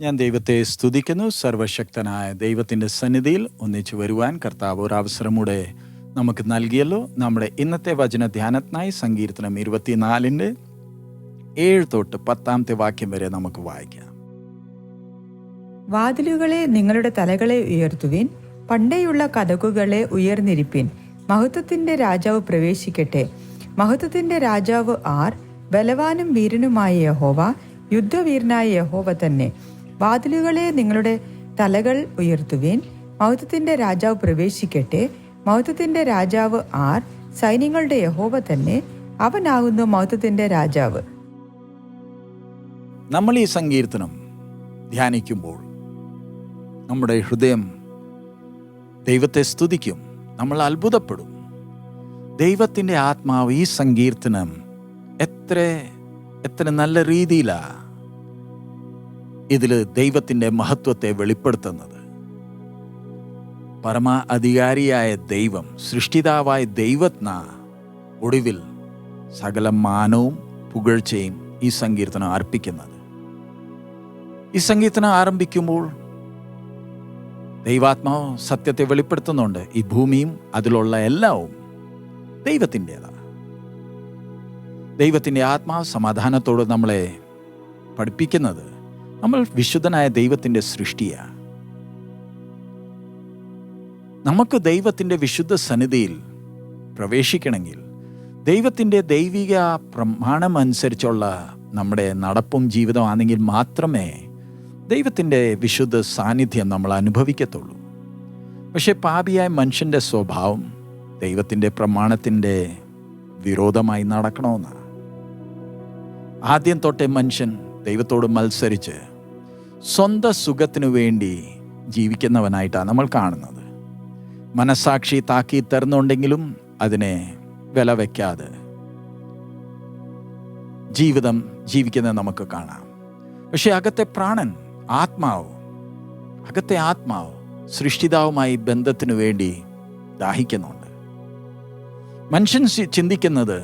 ഞാൻ ദൈവത്തെ സ്തുതിക്കുന്നു. സർവശക്തനായ ദൈവത്തിന്റെ സന്നിധിയിൽ ഒന്നിച്ചു വരുവാൻ കർത്താവ് ഒരു അവസരം കൂടെ നമുക്ക് നൽകിയല്ലോ. നമ്മുടെ ഇന്നത്തെ വചന ധ്യാനത്തിനായി സങ്കീർത്തനം ഇരുപത്തിനാലിന്റെ ഏഴ് തൊട്ട് പത്താമത്തെ വാക്യം വരെ നമുക്ക് വായിക്കാം. വാതിലുകളെ നിങ്ങളുടെ തലകളെ ഉയർത്തുവിൻ പണ്ടേയുള്ള കഥകുകളെ ഉയർന്നിരിപ്പിൻ. മഹത്വത്തിന്റെ രാജാവ് പ്രവേശിക്കട്ടെ. മഹത്വത്തിന്റെ രാജാവ് ആർ? ബലവാനും വീരനുമായ യഹോവ യുദ്ധവീരനായ യഹോവ തന്നെ. വാതിലുകളെ നിങ്ങളുടെ തലകൾ ഉയർത്തുവേൻ. മഹത്വത്തിന്റെ രാജാവ് പ്രവേശിക്കട്ടെ. മഹത്വത്തിന്റെ രാജാവ് ആർ. സൈന്യങ്ങളുടെ യഹോവ തന്നെ. അവനാകുന്നു മഹത്വത്തിന്റെ രാജാവ്. നമ്മൾ ഈ സങ്കീർത്തനം ധ്യാനിക്കുമ്പോൾ നമ്മുടെ ഹൃദയം ദൈവത്തെ സ്തുതിക്കും. നമ്മൾ അത്ഭുതപ്പെടും. ദൈവത്തിന്റെ ആത്മാവ് ഈ സങ്കീർത്തനം എത്ര എത്ര നല്ല രീതിയിലാ. ഇതിൽ ദൈവത്തിന്റെ മഹത്വത്തെ വെളിപ്പെടുത്തുന്നത്. പരമ അധികാരിയായ ദൈവം സൃഷ്ടിതാവായ ദൈവത്ന ഒടുവിൽ സകല മാനവും പുകഴ്ചയും ഈ സങ്കീർത്തനം അർപ്പിക്കുന്നത്. ഈ സങ്കീർത്തനം ആരംഭിക്കുമ്പോൾ ദൈവാത്മാവ് സത്യത്തെ വെളിപ്പെടുത്തുന്നുണ്ട്. ഈ ഭൂമിയും അതിലുള്ള എല്ലാവും ദൈവത്തിന്റെതാണ്. ദൈവത്തിന്റെ ആത്മാവ് സമാധാനത്തോട് നമ്മളെ പഠിപ്പിക്കുന്നത് നമ്മൾ വിശുദ്ധനായ ദൈവത്തിന്റെ സൃഷ്ടിയാണ്. നമുക്ക് ദൈവത്തിന്റെ വിശുദ്ധ സന്നിധിയിൽ പ്രവേശിക്കണമെങ്കിൽ ദൈവത്തിന്റെ ദൈവിക പ്രമാണം അനുസരിച്ചുള്ള നമ്മുടെ നടപ്പും ജീവിതമാണെങ്കിൽ മാത്രമേ ദൈവത്തിന്റെ വിശുദ്ധ സാന്നിധ്യം നമ്മൾ അനുഭവിക്കത്തുള്ളൂ. പക്ഷേ പാപിയായ മനുഷ്യന്റെ സ്വഭാവം ദൈവത്തിന്റെ പ്രമാണത്തിന്റെ വിരോധമായി നടക്കണമെന്നാണ്. ആദ്യം തൊട്ടേ മനുഷ്യൻ ദൈവത്തോട് മത്സരിച്ച് സ്വന്തം സുഖത്തിനു വേണ്ടി ജീവിക്കുന്നവനായിട്ടാണ് നമ്മൾ കാണുന്നത്. മനസാക്ഷി താക്കി തരുന്നുണ്ടെങ്കിലും അതിനെ വില വയ്ക്കാതെ ജീവിതം ജീവിക്കുന്നത് നമുക്ക് കാണാം. പക്ഷെ അകത്തെ പ്രാണൻ ആത്മാവ് അകത്തെ ആത്മാവ് സൃഷ്ടിതാവുമായി ബന്ധത്തിനു വേണ്ടി ദാഹിക്കുന്നുണ്ട്. മനുഷ്യൻ ചിന്തിക്കുന്നത്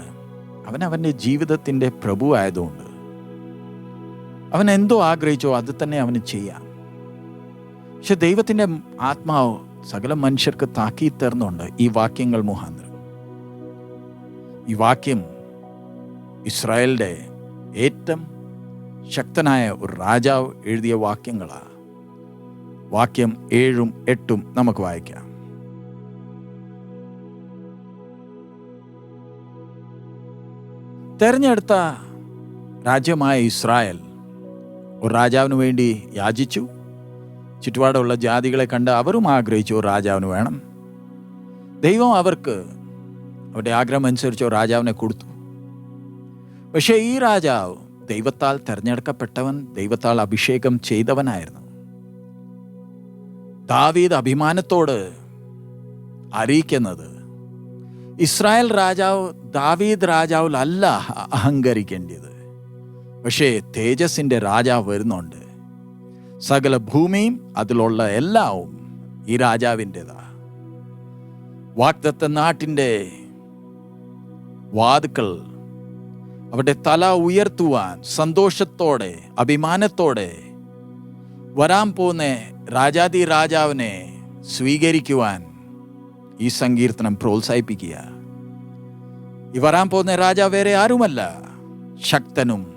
അവൻ ജീവിതത്തിന്റെ പ്രഭു ആയതുകൊണ്ട് അവൻ എന്തോ ആഗ്രഹിച്ചോ അത് തന്നെ അവന് ചെയ്യാം. പക്ഷെ ദൈവത്തിന്റെ ആത്മാവ് സകല മനുഷ്യർക്ക് താക്കി തരുന്നുണ്ട് ഈ വാക്യങ്ങൾ മുഖാന്തരം. ഈ വാക്യം ഇസ്രായേലിന്റെ ഏറ്റവും ശക്തനായ ഒരു രാജാവ് എഴുതിയ വാക്യങ്ങളാണ് വാക്യം ഏഴും എട്ടും നമുക്ക് വായിക്കാം. തെരഞ്ഞെടുത്ത രാജ്യമായ ഇസ്രായേൽ ഒരു രാജാവിന് വേണ്ടി യാചിച്ചു. ചുറ്റുപാടുള്ള ജാതികളെ കണ്ട് അവരും ആഗ്രഹിച്ചു രാജാവിന് വേണം. ദൈവം അവർക്ക് അവരുടെ ആഗ്രഹം അനുസരിച്ച് രാജാവിനെ കൊടുത്തു. പക്ഷേ ഈ രാജാവ് ദൈവത്താൽ തെരഞ്ഞെടുക്കപ്പെട്ടവൻ ദൈവത്താൽ അഭിഷേകം ചെയ്തവനായിരുന്നു. ദാവീദ് അഭിമാനത്തോട് അറിയിക്കുന്നത് ഇസ്രായേൽ രാജാവ് ദാവീദ് രാജാവിലല്ല അഹങ്കരിക്കേണ്ടത്. പക്ഷേ തേജസിന്റെ രാജാവ് വരുന്നുണ്ട്. സകല ഭൂമിയും അതിലുള്ള എല്ലാവും ഈ രാജാവിന്റെതാ. വാഗ്ദത്ത നാട്ടിന്റെ വാതുക്കൾ അവരുടെ തല ഉയർത്തുവാൻ സന്തോഷത്തോടെ അഭിമാനത്തോടെ വരാൻ പോകുന്ന രാജാതി രാജാവിനെ സ്വീകരിക്കുവാൻ ഈ സങ്കീർത്തനം പ്രോത്സാഹിപ്പിക്കുക. ഈ വരാൻ പോകുന്ന രാജാവ് വേറെ ആരുമല്ല ശക്തനും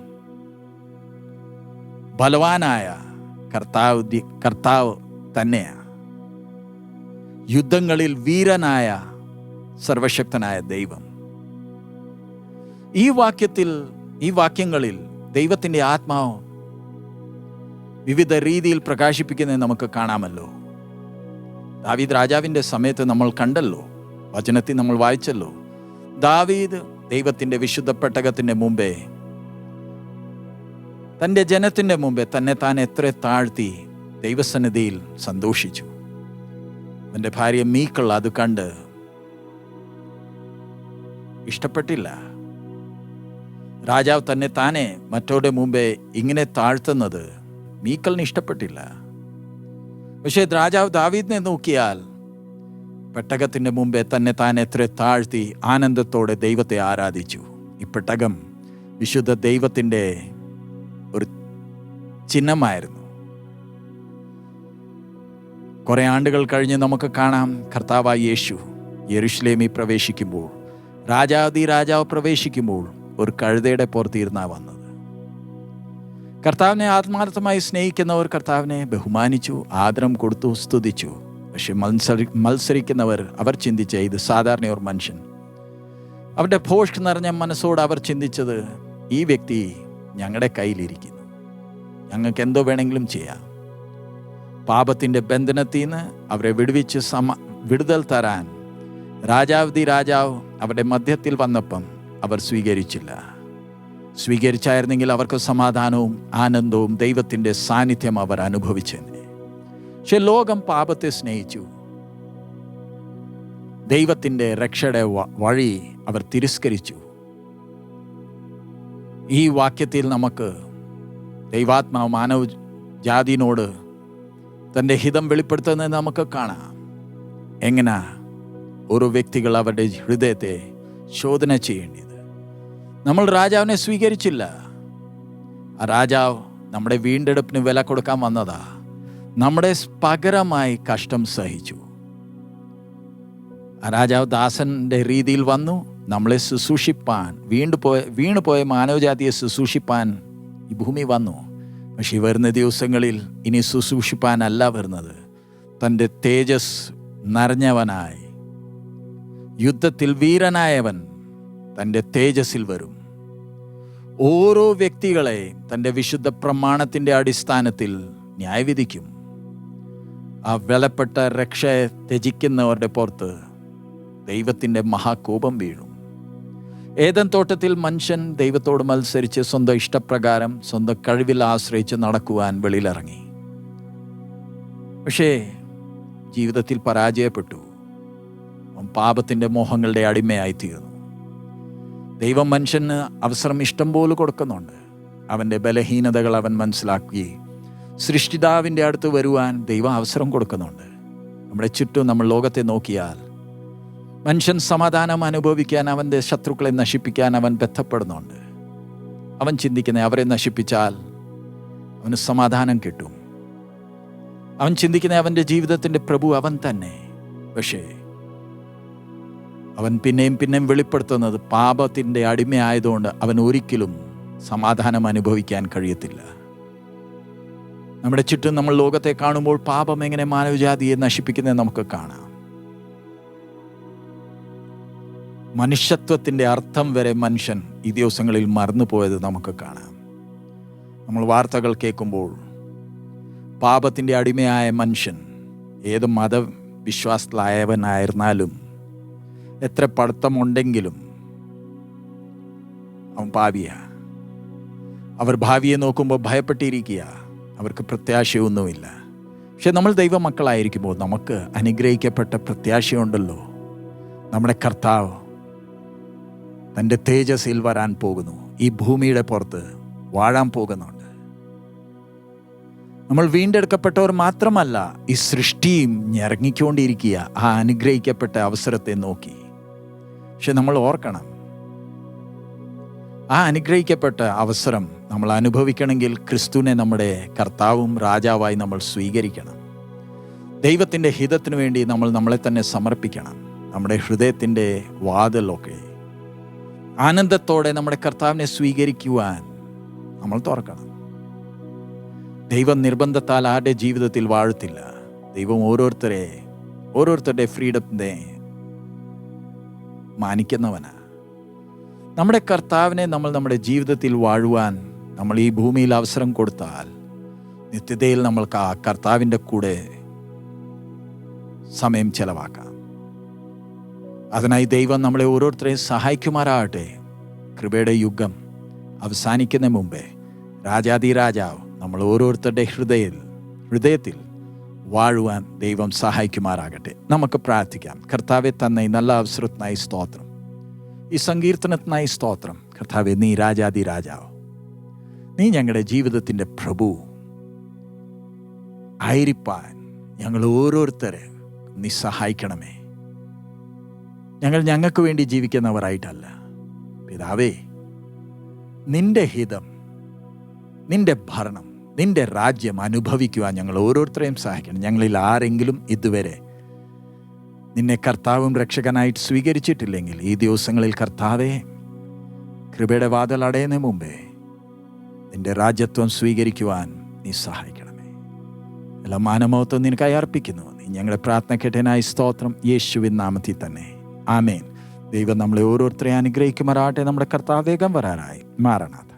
ബലവാനായ കർത്താവ് കർത്താവ് തന്നെയാണ്. യുദ്ധങ്ങളിൽ വീരനായ സർവശക്തനായ ദൈവം. ഈ വാക്യത്തിൽ ഈ വാക്യങ്ങളിൽ ദൈവത്തിന്റെ ആത്മാവ് വിവിധ രീതിയിൽ പ്രകാശിപ്പിക്കുന്നത് നമുക്ക് കാണാമല്ലോ. ദാവീദ് രാജാവിന്റെ സമയത്ത് നമ്മൾ കണ്ടല്ലോ. വചനത്തിൽ നമ്മൾ വായിച്ചല്ലോ. ദാവീദ് ദൈവത്തിന്റെ വിശുദ്ധ പെട്ടകത്തിന്റെ മുമ്പേ തന്റെ ജനത്തിന്റെ മുമ്പേ തന്നെ താൻ എത്ര താഴ്ത്തി ദൈവസന്നിധിയിൽ സന്തോഷിച്ചു. അവന്റെ ഭാര്യ മീക്കൾ അത് കണ്ട് ഇഷ്ടപ്പെട്ടില്ല. രാജാവ് തന്നെ താനെ മറ്റോടെ മുമ്പേ ഇങ്ങനെ താഴ്ത്തുന്നത് മീക്കലിന് ഇഷ്ടപ്പെട്ടില്ല. പക്ഷേ രാജാവ് ദാവീദിനെ നോക്കിയാൽ പെട്ടകത്തിന്റെ മുമ്പേ തന്നെ താൻ എത്ര താഴ്ത്തി ആനന്ദത്തോടെ ദൈവത്തെ ആരാധിച്ചു. ഈ പെട്ടകം വിശുദ്ധ ദൈവത്തിന്റെ ചിഹ്നമായിരുന്നു. കുറേ ആണ്ടുകൾ കഴിഞ്ഞ് നമുക്ക് കാണാം കർത്താവ് യേശു യെരുഷലേമിൽ പ്രവേശിക്കുമ്പോൾ രാജാതി രാജാവ് പ്രവേശിക്കുമ്പോൾ ഒരു കഴുതയുടെ പുറത്തിരുന്നാ വന്നത്. കർത്താവിനെ ആത്മാർത്ഥമായി സ്നേഹിക്കുന്നവർ കർത്താവിനെ ബഹുമാനിച്ചു ആദരം കൊടുത്തു സ്തുതിച്ചു. പക്ഷെ മത്സരി മത്സരിക്കുന്നവർ അവർ ചിന്തിച്ച ഇത് സാധാരണ ഒരു മനുഷ്യൻ. അവരുടെ ഭോഷ് നിറഞ്ഞ മനസ്സോട് അവർ ചിന്തിച്ചത് ഈ വ്യക്തി ഞങ്ങളുടെ കയ്യിലിരിക്കുന്നു. ഞങ്ങൾക്ക് എന്തോ വേണമെങ്കിലും ചെയ്യാം. പാപത്തിന്റെ ബന്ധനത്തിൽ നിന്ന് അവരെ വിടുവിച്ച് സമ വിടുതൽ തരാൻ രാജാവധി രാജാവ് അവരുടെ മധ്യത്തിൽ വന്നപ്പം അവർ സ്വീകരിച്ചില്ല. സ്വീകരിച്ചായിരുന്നെങ്കിൽ അവർക്ക് സമാധാനവും ആനന്ദവും ദൈവത്തിന്റെ സാന്നിധ്യം അവർ അനുഭവിച്ചെന്നെ പക്ഷെ ലോകം പാപത്തെ സ്നേഹിച്ചു. ദൈവത്തിന്റെ രക്ഷയുടെ വഴി അവർ തിരസ്കരിച്ചു. ഈ വാക്യത്തിൽ നമുക്ക് ദൈവാത്മാവ് മാനവ ജാതിനോട് തന്റെ ഹിതം വെളിപ്പെടുത്തുന്നത് നമുക്ക് കാണാം. എങ്ങനെ ഓരോ വ്യക്തികൾ അവരുടെ ഹൃദയത്തെ ശോധന ചെയ്യേണ്ടത്? നമ്മൾ രാജാവിനെ സ്വീകരിച്ചില്ല. ആ രാജാവ് നമ്മുടെ വീണ്ടെടുപ്പിന് വില കൊടുക്കാൻ വന്നതാ. നമ്മുടെ പകരമായി കഷ്ടം സഹിച്ചു. ആ രാജാവ് ദാസന്റെ രീതിയിൽ വന്നു. നമ്മളെ ശുശ്രൂഷിപ്പാൻ വീണ്ടു പോയ വീണു പോയ മാനവജാതിയെ ശുശ്രൂഷിപ്പാൻ ഈ ഭൂമി വന്നു. പക്ഷെ വരുന്ന ദിവസങ്ങളിൽ ഇനി ശുശ്രൂഷിപ്പാനല്ല വരുന്നത്. തന്റെ തേജസ് നിറഞ്ഞവനായി യുദ്ധത്തിൽ വീരനായവൻ തന്റെ തേജസ്സിൽ വരും. ഓരോ വ്യക്തികളെ തന്റെ വിശുദ്ധ പ്രമാണത്തിന്റെ അടിസ്ഥാനത്തിൽ ന്യായവിധിക്കും. ആ വിലപ്പെട്ട രക്ഷയെ ത്യജിക്കുന്നവരുടെ പുറത്ത് ദൈവത്തിന്റെ മഹാകോപം വീഴും. ഏതൻ തോട്ടത്തിൽ മനുഷ്യൻ ദൈവത്തോട് മത്സരിച്ച് സ്വന്തം ഇഷ്ടപ്രകാരം സ്വന്തം കഴിവിൽ ആശ്രയിച്ച് നടക്കുവാൻ വെളിയിലിറങ്ങി. പക്ഷേ ജീവിതത്തിൽ പരാജയപ്പെട്ടു. പാപത്തിന്റെ മോഹങ്ങളുടെ അടിമയായി തീർന്നു ദൈവം മനുഷ്യന് അവസരം ഇഷ്ടം പോലെ കൊടുക്കുന്നുണ്ട്. അവന്റെ ബലഹീനതകൾ അവൻ മനസ്സിലാക്കി. സൃഷ്ടിതാവിന്റെ അടുത്ത് വരുവാൻ ദൈവം അവസരം കൊടുക്കുന്നുണ്ട്. നമ്മുടെ ചുറ്റും നമ്മൾ ലോകത്തെ നോക്കിയാൽ മനുഷ്യൻ സമാധാനം അനുഭവിക്കാൻ അവന്റെ ശത്രുക്കളെ നശിപ്പിക്കാൻ അവൻ ബന്ധപ്പെടുന്നുണ്ട് അവൻ ചിന്തിക്കുന്ന അവരെ നശിപ്പിച്ചാൽ അവന് സമാധാനം കിട്ടും. അവൻ ചിന്തിക്കുന്ന അവന്റെ ജീവിതത്തിന്റെ പ്രഭു അവൻ തന്നെ. പക്ഷേ അവൻ പിന്നെയും പിന്നെയും വെളിപ്പെടുത്തുന്നത് പാപത്തിന്റെ അടിമയായതുകൊണ്ട് അവൻ ഒരിക്കലും സമാധാനം അനുഭവിക്കാൻ കഴിയത്തില്ല. നമ്മുടെ ചുറ്റും നമ്മൾ ലോകത്തെ കാണുമ്പോൾ പാപം എങ്ങനെ മാനവജാതിയെ നശിപ്പിക്കുന്നത് നമുക്ക് കാണാം. മനുഷ്യത്വത്തിന്റെ അർത്ഥം വരെ മനുഷ്യൻ ഈ ദിവസങ്ങളിൽ മറന്നുപോയത് നമുക്ക് കാണാം. നമ്മൾ വാർത്തകൾ കേൾക്കുമ്പോൾ പാപത്തിന്റെ അടിമയായ മനുഷ്യൻ ഏത് മതവിശ്വാസത്തിലായവനായിരുന്നാലും എത്ര പഠിത്തമുണ്ടെങ്കിലും അവൻ പാവിയ. അവർ ഭാവിയെ നോക്കുമ്പോൾ ഭയപ്പെട്ടിരിക്കുക. അവർക്ക് പ്രത്യാശയൊന്നുമില്ല. പക്ഷെ നമ്മൾ ദൈവമക്കളായിരിക്കുമ്പോൾ നമുക്ക് അനുഗ്രഹിക്കപ്പെട്ട പ്രത്യാശയുണ്ടല്ലോ. നമ്മുടെ കർത്താവ് തന്റെ തേജസ്സിൽ വരാൻ പോകുന്നു. ഈ ഭൂമിയുടെ പുറത്ത് വാഴാൻ പോകുന്നുണ്ട്. നമ്മൾ വീണ്ടെടുക്കപ്പെട്ടവർ മാത്രമല്ല ഈ സൃഷ്ടിയും ഞെറങ്ങിക്കൊണ്ടിരിക്കുക ആ അനുഗ്രഹിക്കപ്പെട്ട അവസരത്തെ നോക്കി. പക്ഷെ നമ്മൾ ഓർക്കണം ആ അനുഗ്രഹിക്കപ്പെട്ട അവസരം നമ്മൾ അനുഭവിക്കണമെങ്കിൽ ക്രിസ്തുവിനെ നമ്മുടെ കർത്താവും രാജാവായി നമ്മൾ സ്വീകരിക്കണം. ദൈവത്തിന്റെ ഹിതത്തിനു വേണ്ടി നമ്മൾ നമ്മളെ തന്നെ സമർപ്പിക്കണം. നമ്മുടെ ഹൃദയത്തിന്റെ വാതിലൊക്കെ ആനന്ദത്തോടെ നമ്മുടെ കർത്താവിനെ സ്വീകരിക്കുവാൻ നമ്മൾ തുറക്കണം. ദൈവം നിർബന്ധത്താൽ ആരുടെ ജീവിതത്തിൽ വാഴത്തില്ല. ദൈവം ഓരോരുത്തരെ ഓരോരുത്തരുടെ ഫ്രീഡത്തിനെ മാനിക്കുന്നവനാ. നമ്മുടെ കർത്താവിനെ നമ്മൾ നമ്മുടെ ജീവിതത്തിൽ വാഴുവാൻ നമ്മൾ ഈ ഭൂമിയിൽ അവസരം കൊടുത്താൽ നിത്യതയിൽ നമ്മൾക്ക് ആ കർത്താവിന്റെ കൂടെ സമയം ചെലവാക്കാം. അതിനായി ദൈവം നമ്മളെ ഓരോരുത്തരെയും സഹായിക്കുമാറാകട്ടെ. കൃപയുടെ യുഗം അവസാനിക്കുന്ന മുമ്പേ രാജാതി രാജാവ് നമ്മൾ ഓരോരുത്തരുടെ ഹൃദയത്തിൽ ഹൃദയത്തിൽ വാഴുവാൻ ദൈവം സഹായിക്കുമാറാകട്ടെ. നമുക്ക് പ്രാർത്ഥിക്കാം. കർത്താവെ തന്നെ നല്ല അവസരത്തിനായി സ്തോത്രം. ഈ സങ്കീർത്തനത്തിനായി സ്തോത്രം. കർത്താവെ നീ രാജാതി രാജാവ്. നീ ഞങ്ങളുടെ ജീവിതത്തിന്റെ പ്രഭു. ആയിരിപ്പാൻ ഞങ്ങൾ ഓരോരുത്തരെ നീ സഹായിക്കണമേ. ഞങ്ങൾ ഞങ്ങൾക്ക് വേണ്ടി ജീവിക്കുന്നവരായിട്ടല്ല. പിതാവേ നിന്റെ ഹിതം നിന്റെ ഭരണം നിന്റെ രാജ്യം അനുഭവിക്കുവാൻ ഞങ്ങൾ ഓരോരുത്തരെയും സഹായിക്കണം. ഞങ്ങളിൽ ആരെങ്കിലും ഇതുവരെ നിന്നെ കർത്താവും രക്ഷകനായിട്ട് സ്വീകരിച്ചിട്ടില്ലെങ്കിൽ ഈ ദിവസങ്ങളിൽ കർത്താവെ കൃപയുടെ വാതിൽ അടയുന്നതിന് മുമ്പേ നിന്റെ രാജ്യത്വം സ്വീകരിക്കുവാൻ നീ സഹായിക്കണമേ. എല്ലാ മാനമോത്വം നിനക്കായി അർപ്പിക്കുന്നു. നീ ഞങ്ങളുടെ പ്രാർത്ഥന കേട്ടനായി സ്തോത്രം. യേശുവിൻ നാമത്തിൽ തന്നെ. ആമേൻ. ദൈവം നമ്മളെ ഓരോരുത്തരെ അനുഗ്രഹിക്കുമാറാട്ടെ നമ്മുടെ കർത്താവേഗം വരാനായി. മാറണത്